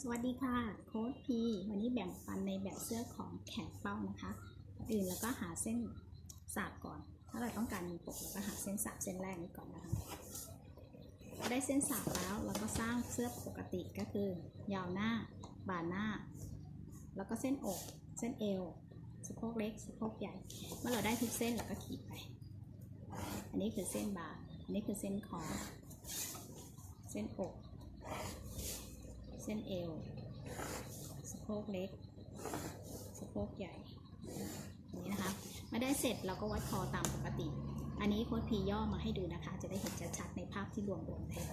สวัสดีค่ะโค้ดพีวันนี้แบ่งปันในแบบเสื้อของแขนเป้านะคะอื่นแล้วก็หาเส้นสากก่อน ถ้าเราต้องการมีปกเราก็หาเส้นสากเส้นแรกนี้ก่อนนะคะได้เส้นสากแล้วเราก็สร้างเสื้อปกติก็คือ ยาวหน้าบ่าหน้า แล้วก็เส้นอก เส้นเอวสะโพกเล็กสะโพกใหญ่ เมื่อเราได้ทุกเส้นเราก็ขีดไป อันนี้คือเส้นบ่าอันนี้คือเส้นคอเส้นอก เส้นเอวสะโพกเล็กสะโพกใหญ่อย่างนี้นะคะมาได้เสร็จเราก็วัดคอตามปกติ อันนี้โค้ดพีย่อมาให้ดูนะคะ จะได้เห็นชัดๆในภาพที่รวมรวมเลย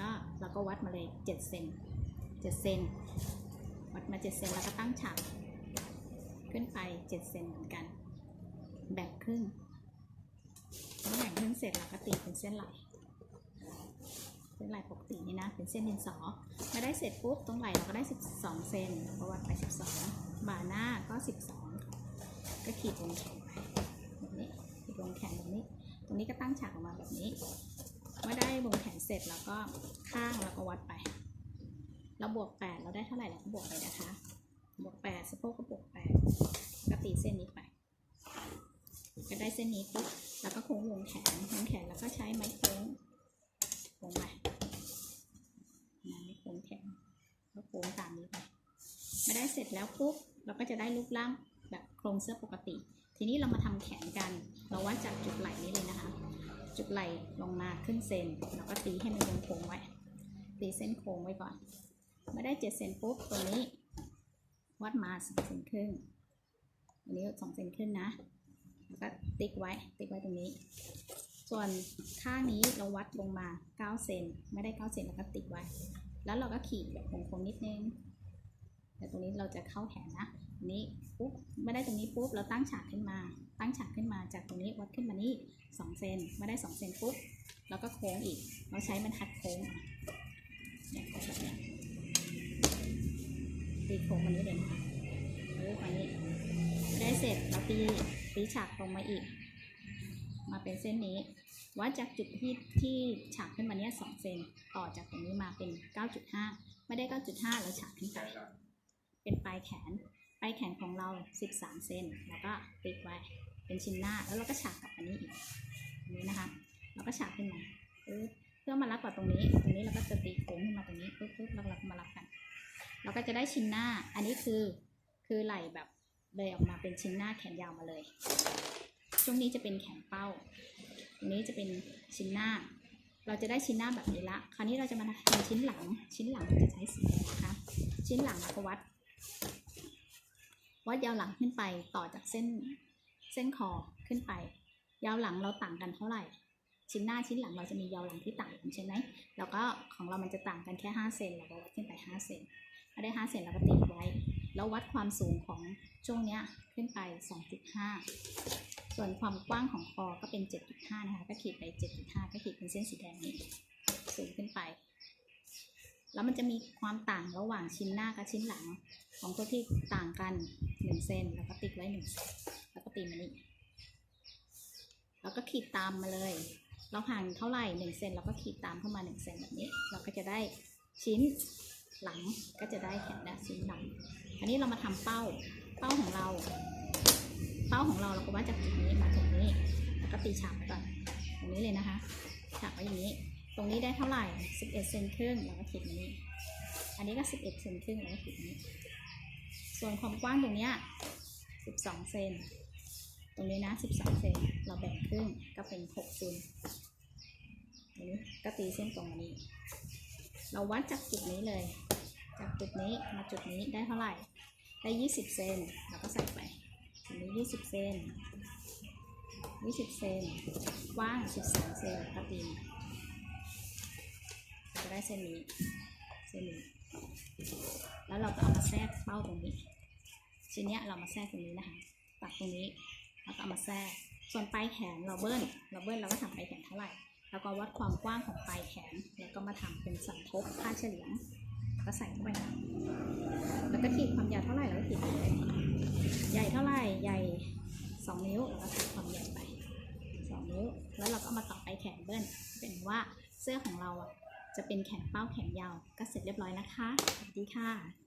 ก็เราก็วัดมาเลย7เซน7เซนวัดมา7เซนแล้วก็ตั้งฉากขึ้นไป7เซนเหมือนกัน แบ่งครึ่งแบ่งครึ่งเสร็จเราก็ตีเป็นเส้นไหล เส้นไหลปกตินี่นะ เป็นเส้นดินสอมาได้เสร็จปุ๊บตรงไหล่เราก็ได้ 12 เซนเราก็วัดไป 12 บ่าหน้าก็ 12 ก็ขีดวงแขนไปแบบนี้ขีดวงแขนแบบนี้ ตรงนี้ก็ตั้งฉากออกมาแบบนี้เมื่อได้วงแขนเสร็จแล้วก็ข้างเราก็วัดไปเราบวก 8 เราได้เท่าไหร่เราก็บวกไปนะคะ บวก 8สะโพกก็บวก8ก็ตีเส้นนี้ไปก็ได้เส้นนี้ปุ๊บแล้วก็โค้งวงแขนวงแขนแล้วก็ใช้ไม้โค้งโค้งไป นะไม่โค้งแข็งก็โค้งตามนี้ไป ไม่ได้เสร็จแล้วปุ๊บเราก็จะได้รูปร่างแบบโครงเสื้อปกติ ทีนี้เรามาทำแขนกัน เราวัดจากจุดไหล่นี้เลยนะคะ จุดไหล่ลงมาขึ้นเซนเราก็ตีให้มันเป็นโค้งไว้ ตีเส้นโค้งไว้ก่อนเมื่อได้เจ็ดเซนปุ๊บตรงนี้ วัดมาสองเซนครึ่งอันนี้สองเซนครึ่งนะแล้วก็ติ๊กไว้ติ๊กไว้ตรงนี้ ส่วนข้างนี้เราวัดลงมา9เซนไม่ได้9เซนเราก็ติดไว้ แล้วเราก็ขีดแบบโค้งๆนิดนึง แต่ตรงนี้เราจะเข้าแขนนะอันนี้ปุ๊บไม่ได้ตรงนี้ปุ๊บเราตั้งฉากขึ้นมา ตั้งฉากขึ้นมาจากตรงนี้วัดขึ้นมานี่2เซนไม่ได้2เซนปุ๊บเราก็โค้งอีก เราใช้บรรทัดโค้งเนี่ยโค้งแบบนี้ตีโค้งมันนี้เลยนะคะเออมานี้ได้เสร็จเราตีตีฉากตรงมาอีก มาเป็นเส้นนี้วัดจากจุดที่ที่ฉากขึ้นมาเนี้ยสองเซนต่อจากตรงนี้มาเป็น 9.5 ไม่ได้ 9.5 เราฉากขึ้นไป เป็นปลายแขน ปลายแขนของเรา 13 เซนแล้วก็ติดไว้เป็นชิ้นหน้า แล้วเราก็ฉากกับอันนี้อีกนี้นะคะ เราก็ฉากขึ้นมาเพื่อมารับกับตรงนี้ ตรงนี้เราก็จะตีโค้งขึ้นมาตรงนี้ปุ๊บปุ๊บเรามารับกัน เราก็จะได้ชิ้นหน้า อันนี้คือ คือไหล่แบบเลยออกมาเป็นชิ้นหน้าแขนยาวมาเลย ช่วงนี้จะเป็นแขนเป้า ตรงนี้จะเป็นชิ้นหน้า เราจะได้ชิ้นหน้าแบบนี้ละ คราวนี้เราจะมาทำชิ้นหลัง ชิ้นหลังจะใช้สีนะคะ ชิ้นหลังเราก็วัด วัดยาวหลังขึ้นไปต่อจากเส้นเส้นคอขึ้นไป ยาวหลังเราต่างกันเท่าไหร่ ชิ้นหน้าชิ้นหลังเราจะมียาวหลังที่ต่างกันใช่ไหมแล้วก็ของเรามันจะต่างกันแค่5เซนเราก็วัดขึ้นไป5เซนพอได้5เซนเราก็ติดไว้ แล้ววัดความสูงของช่วงเนี้ยขึ้นไป 2.5 ส่วนความกว้างของคอก็เป็น 7.5 นะคะก็ขีดไป 7.5 ก็ขีดเป็นเส้นสีแดงนี้สูงขึ้นไป แล้วมันจะมีความต่างระหว่างชิ้นหน้ากับชิ้นหลัง ของตัวที่ต่างกัน1เซนแล้วก็ติดไว้1เซนแล้วก็ตีมานี่แล้วก็ขีดตามมาเลย เราห่างเท่าไหร่1เซนเราก็ขีดตามเข้ามา1เซนแบบนี้ เราก็จะได้ชิ้นหลังก็จะได้แขนและชิ้นหลัง อันนี้เรามาทำเป้า เป้าของเรา เป้าของเราเราก็วัดจากจุดนี้มาตรงนี้ แล้วก็ตีฉากไปก่อนตรงนี้เลยนะคะ ฉากไว้อย่างนี้ ตรงนี้ได้เท่าไหร่ 11เซนครึ่งเราก็ขีดนี้ อันนี้ก็ 11เซนครึ่งเราก็ขีดนี้ ส่วนความกว้างตรงเนี้ย12 เซน ตรงนี้นะ 12 เซน เราแบ่งครึ่งก็เป็น6เซนตรงนี้ก็ตีเส้นตรงนี้ เราวัดจากจุดนี้เลย จากจุดนี้มาจุดนี้ได้เท่าไหร่ ได้ 20 เซน เราก็ใส่ไปอันนี้ 20 เซน 20 เซน กว้าง 12 เซนกระตีนจะได้เส้นนี้ เส้นนี้ แล้วเราก็เอามาแทรกเป้าตรงนี้ ชิ้นนี้เรามาแทรกตรงนี้นะคะตัดตรงนี้แล้วก็เอามาแทรก ส่วนปลายแขนเราเบิ้ลเราเบิ้ลเราก็ทำปลายแขนเท่าไหร่ แล้วก็วัดความกว้างของปลายแขน แล้วก็มาทำเป็นสันทบค่าเฉลียงก็ใส่เข้าไปนะแล้วก็ขีดความยาวเท่าไหร่เราก็ขีดไปเลยใหญ่เท่าไหร่ ใหญ่ 2 นิ้วเราก็ขีดความใหญ่ไป 2 นิ้ว แล้วเราก็มาต่อไปแขนเบิ้ล เป็นว่าเสื้อของเราอะจะเป็นแขนเป้าแขนยาว ก็เสร็จเรียบร้อยนะคะ สวัสดีค่ะ